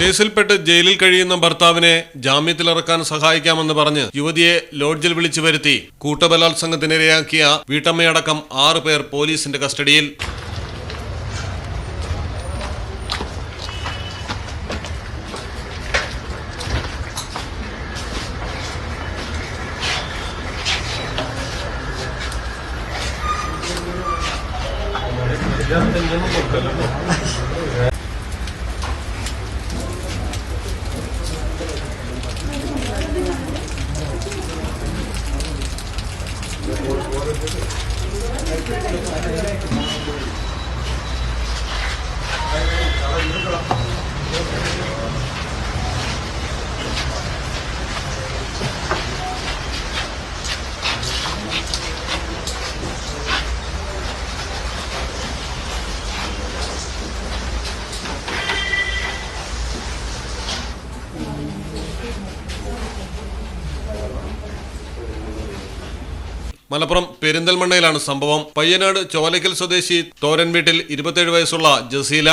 കേസിൽപ്പെട്ട് ജയിലിൽ കഴിയുന്ന ഭർത്താവിനെ ജാമ്യത്തിൽ ജാമ്യത്തിലിറക്കാൻ സഹായിക്കാമെന്ന് പറഞ്ഞ് യുവതിയെ ലോഡ്ജിൽ വിളിച്ചു വരുത്തി. കൂട്ടബലാത്സംഗത്തിനിരയാക്കിയ വീട്ടമ്മയടക്കം ആറു പേർ പോലീസിന്റെ കസ്റ്റഡിയിൽ. Thank you. മലപ്പുറം പെരിന്തൽമണ്ണയിലാണ് സംഭവം. പയ്യനാട് ചോലയ്ക്കൽ സ്വദേശി തോരൻ വീട്ടിൽ ഇരുപത്തിയേഴ് വയസ്സുള്ള ജസീല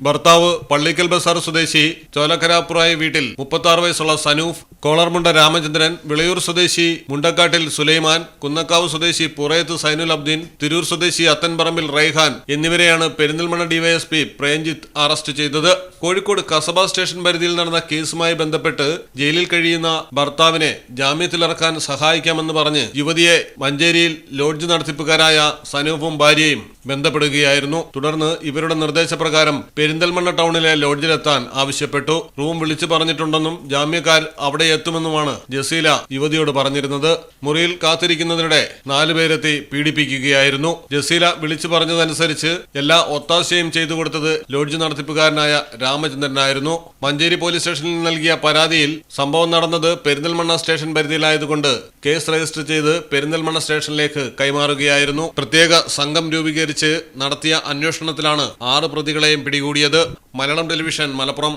ഭർത്താവ് പള്ളിക്കൽ ബസാർ സ്വദേശി ചോലക്കരാപ്പുറായി വീട്ടിൽ മുപ്പത്തി വയസ്സുള്ള സനൂഫ് കോളർമുണ്ട രാമചന്ദ്രൻ വിളയൂർ സ്വദേശി മുണ്ടക്കാട്ടിൽ സുലൈമാൻ കുന്നക്കാവ് സ്വദേശി പുറയത്ത് സൈനുൽ അബ്ദീൻ തിരൂർ സ്വദേശി അത്തൻപറമ്പിൽ റൈഹാൻ എന്നിവരെയാണ് പെരിന്തൽമണ്ണ ഡിവൈഎസ്പി പ്രേംജിത്ത് അറസ്റ്റ് ചെയ്തത്. കോഴിക്കോട് കസബ സ്റ്റേഷൻ പരിധിയിൽ നടന്ന കേസുമായി ബന്ധപ്പെട്ട് ജയിലിൽ കഴിയുന്ന ഭർത്താവിനെ ജാമ്യത്തിലിറക്കാൻ സഹായിക്കാമെന്ന് പറഞ്ഞ് യുവതിയെ മഞ്ചേരിയിൽ ലോഡ്ജ് നടത്തിപ്പുകാരായ സനൂഫും ഭാര്യയും ബന്ധപ്പെടുകയായിരുന്നു. തുടർന്ന് ഇവരുടെ നിർദ്ദേശപ്രകാരം പെരിന്തൽമണ്ണ ടൗണിലെ ലോഡ്ജിലെത്താൻ ആവശ്യപ്പെട്ടു. റൂം വിളിച്ചു പറഞ്ഞിട്ടുണ്ടെന്നും ജാമ്യക്കാർ അവിടെ എത്തുമെന്നുമാണ് ജസീല യുവതിയോട് പറഞ്ഞിരുന്നത്. മുറിയിൽ കാത്തിരിക്കുന്നതിനിടെ നാലുപേരെത്തി പീഡിപ്പിക്കുകയായിരുന്നു. ജസീല വിളിച്ചു പറഞ്ഞതനുസരിച്ച് എല്ലാ ഒത്താശയും ചെയ്തു കൊടുത്തത് ലോഡ്ജ് നടത്തിപ്പുകാരനായ രാമചന്ദ്രനായിരുന്നു. മഞ്ചേരി പോലീസ് സ്റ്റേഷനിൽ നൽകിയ പരാതിയിൽ സംഭവം നടന്നത് പെരിന്തൽമണ്ണ സ്റ്റേഷൻ പരിധിയിലായതുകൊണ്ട് കേസ് രജിസ്റ്റർ ചെയ്ത് പെരിന്തൽമണ്ണ സ്റ്റേഷനിലേക്ക് കൈമാറുകയായിരുന്നു. പ്രത്യേക സംഘം രൂപീകരിച്ച് നടത്തിയ അന്വേഷണത്തിലാണ് ആറ് പ്രതികളെയും പിടികൂടിയത്. Malayalam television Malappuram.